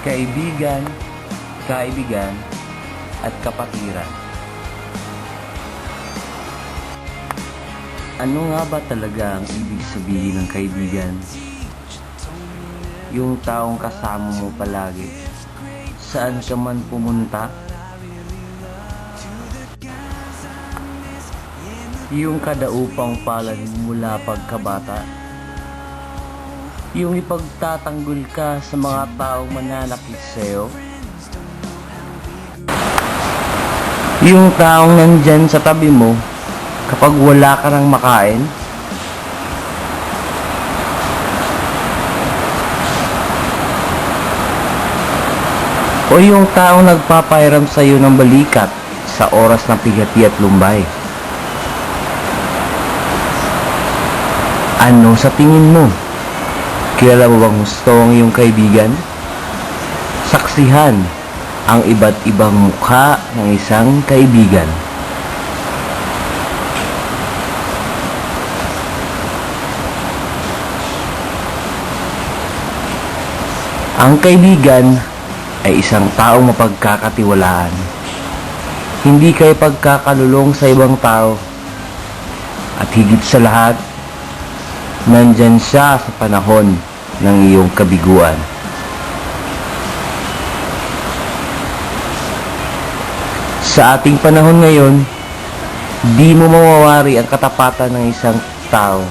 kaibigan, kaibigan, at kapatiran. Ano nga ba talaga ang ibig sabihin ng kaibigan? Yung taong kasama mo palagi, saan ka man pumunta? Yung kadaupang palad mula pagkabata? Yung ipagtatanggol ka sa mga taong mananakit sa'yo? Yung taong nandyan sa tabi mo kapag wala ka nang makain? O yung taong nagpapairam sa iyo ng balikat sa oras ng pigati at lumbay? Ano sa tingin mo? Kilala mo bang gusto ang iyong kaibigan? Saksihan ang iba't ibang mukha ng isang kaibigan. Ang kaibigan ay isang taong mapagkakatiwalaan. Hindi kayo pagkakalulong sa ibang tao. At higit sa lahat, nandyan siya sa panahon ng iyong kabiguan. Sa ating panahon ngayon, di mo mawawari ang katapatan ng isang tao.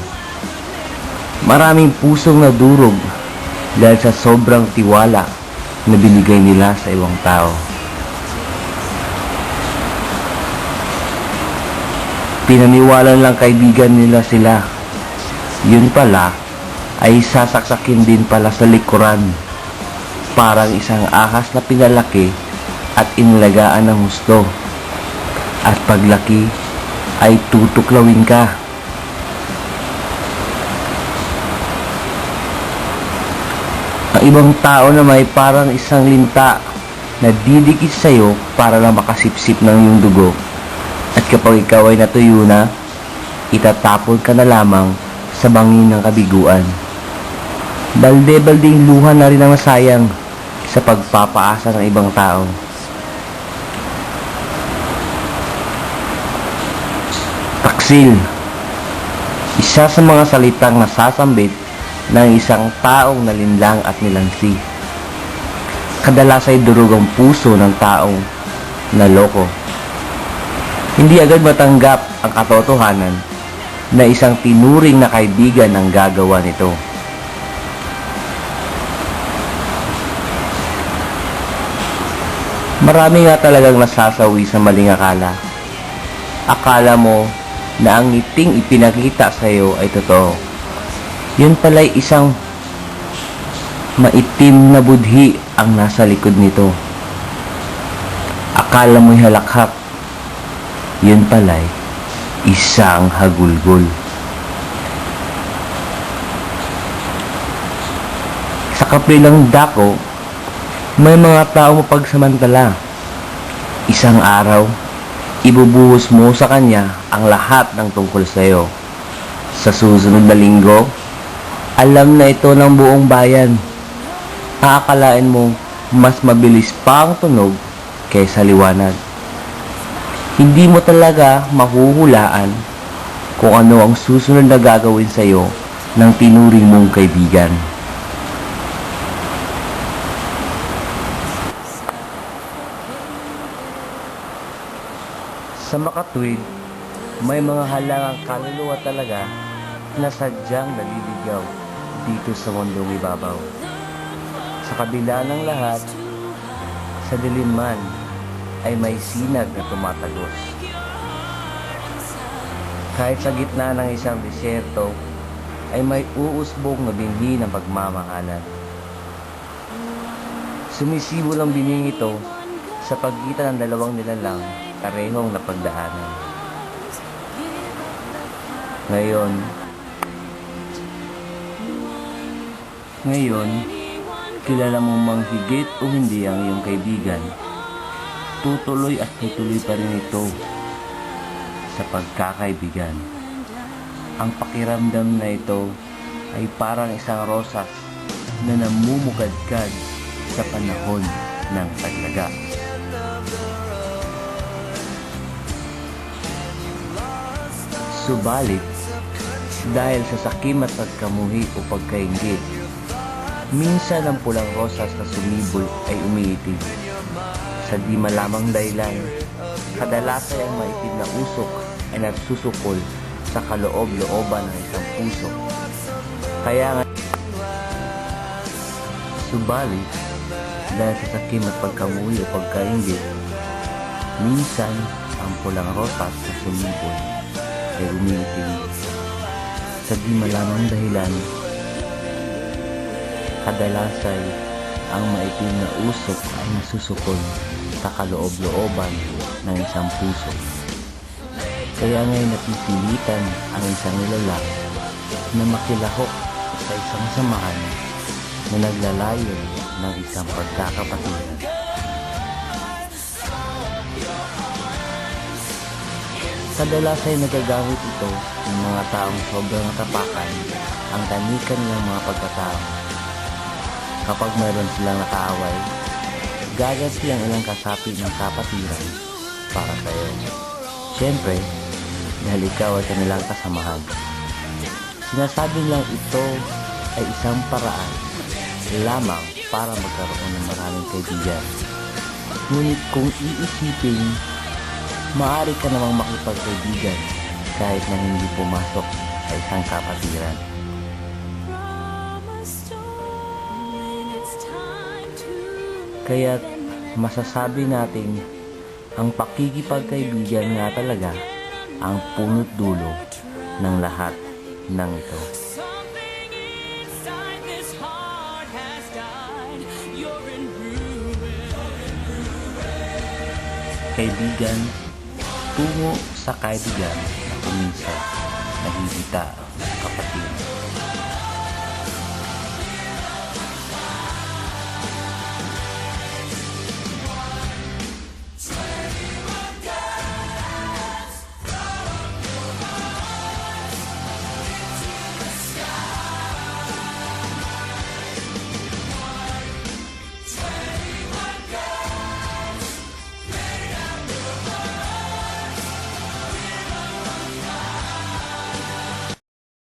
Maraming pusong nadurog dahil sa sobrang tiwala na binigay nila sa ibang tao. Pinaniwala lang kaibigan nila sila. Yun pala ay sasaksakin din pala sa likuran. Parang isang ahas na pinalaki at inlagaan ng husto. At paglaki ay tutuklawin ka. Ang ibang tao na may parang isang linta na didikit sa'yo para lang makasipsip ng iyong dugo. At kapag ikaw ay natuyo na, itatapon ka na lamang sa bangin ng kabiguan. Balde-balding luha na rin ang masayang sa pagpapaasa ng ibang tao. Taksil Isa sa mga salitang nasasambit ng isang taong nalinlang at nilansi. Kadalas ay durog puso ng taong naloko. Hindi agad matanggap ang katotohanan na isang tinuring na kaibigan ang gagawa nito. Marami nga talagang nasasawi sa maling akala. Akala mo na ang ngiting ipinakita sa iyo ay totoo. Yun pala'y isang maitim na budhi ang nasa likod nito. Akala mo'y halakhak. Yun pala'y isang hagulgol. Sa kapilang dako, may mga tao mapagsamantala. Isang araw, ibubuhos mo sa kanya ang lahat ng tungkol sa iyo. Sa susunod na linggo, alam na ito ng buong bayan. Aakalain mo mas mabilis pa ang tunog kaysa liwanag. Hindi mo talaga mahuhulaan kung ano ang susunod na gagawin sa iyo ng tinuring mong kaibigan. Sa makatwid, may mga halangang kaluluwa talaga na sadyang naliligaw dito sa mundong ibabaw. Sa kabila ng lahat, sa dilim man ay may sinag na tumatagos. Kahit sa gitna ng isang disyerto, ay may uusbong na binhi ng pagmamahalan. Sumisibol ang bining ito sa pagitan ng dalawang nilalang karehong napagdaanan. Ngayon, ngayon, kilala mo mang higit o hindi ang iyong kaibigan, tutuloy at tutuloy pa rin ito sa pagkakaibigan. Ang pakiramdam na ito ay parang isang rosas na namumugadkad sa panahon ng paglaga. Subalit, dahil sa sakim at pagkamuhi o pagkaingit, minsan ang pulang rosas na sumibol ay umiitim. Sa di malamang dahilan, kadalasay ang maitim na usok ay nagsusukol sa kaloob-looban ng isang puso. Kaya nga, subalit, dahil sa sakim at pagkamuhi o pagkaingit, minsan ang pulang rosas na sumibol ay umiitim. Sa di malamang dahilan, kadalasay ang maitim na usok ay nasusukol sa kaloob-looban ng isang puso. Kaya ngayon napipilitan ang isang lalaki na makilahok sa isang samahan na naglalayon ng isang pagkakapatiran. Kadalas ay nagagamit ito ng mga taong sobrang natapakan ang tanika nilang mga pagkatao. Kapag meron silang nakaaway, gaganti ang ilang kasapi ng kapatiran para sa. Siyempre, dahil ikaw ay kanilang kasamahan. Sinasabi lang ito ay isang paraan lamang para magkaroon ng maraming kaibigan. Ngunit kung iisipin maaari ka namang makipagkaibigan kahit na hindi pumasok sa isang kapatiran. Kaya masasabi natin ang pakikipagkaibigan nga talaga ang punot dulo ng lahat ng ito. Kaibigan, tungo sa kaibigan na kuminsan nahihita